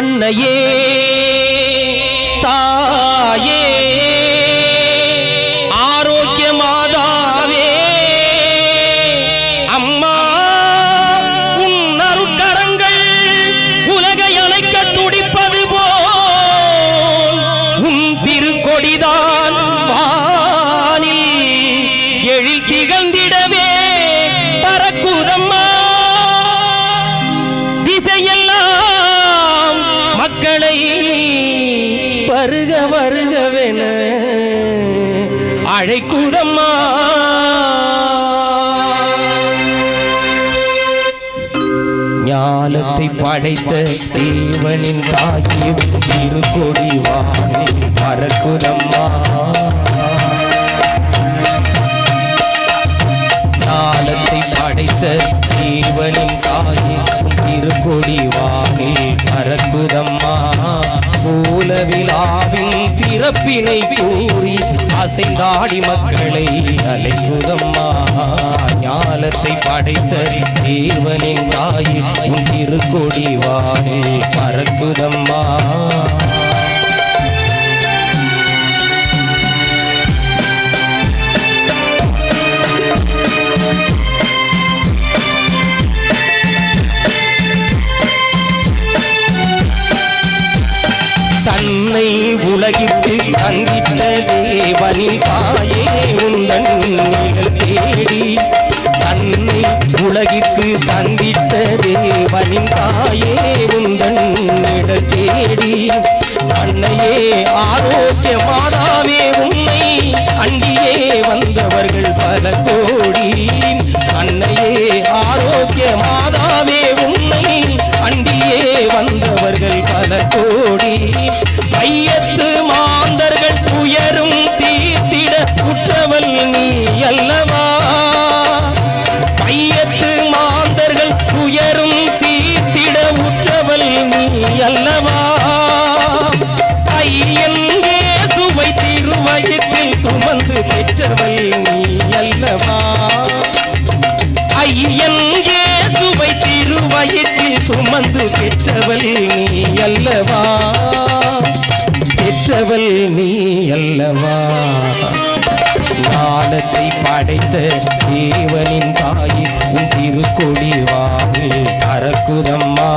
அன்னையே தாயே. மக்களை பருக வருகவென அழைக்கூடம்மா ஞானத்தை படைத்த தேவனின் தாகியும் திருக்கொடி வானில் பறக்குதம்மா சிறப்பினை கூறி அசைந்தாடி மக்களை அலைக்குதம்மா. ஞானத்தை படைத்த தேவனின் தாயில் உன் திருக்கொடி வானில் பறக்குதம்மா. தன்னை உலகிற்கு தாயே உந்தன் நிழல் தேடி தன்னை உலகிற்கு தந்திட்ட தேவனின் தாயே உந்தன் நிழல் தேடி. அன்னையே ஆரோக்கிய மாதாவே உன் உற்றவள் நீ அல்லவா? மையத்து மாந்தர்கள் துயரும் தீர்த்திட உற்றவள் நீ அல்லவா? ஐயன் சுவை திருவயிற்றில் சுமந்து பெற்றவள் நீ அல்லவா? ஐயன் சுவை திருவயிற்றில் சுமந்து பெற்றவள் நீ அல்லவா? பெற்றவள் நீ அல்லவா? உலகத்தை படைத்த தேவனின் தாயில் உன் திருக்கொடி வானில் பறக்குதம்மா.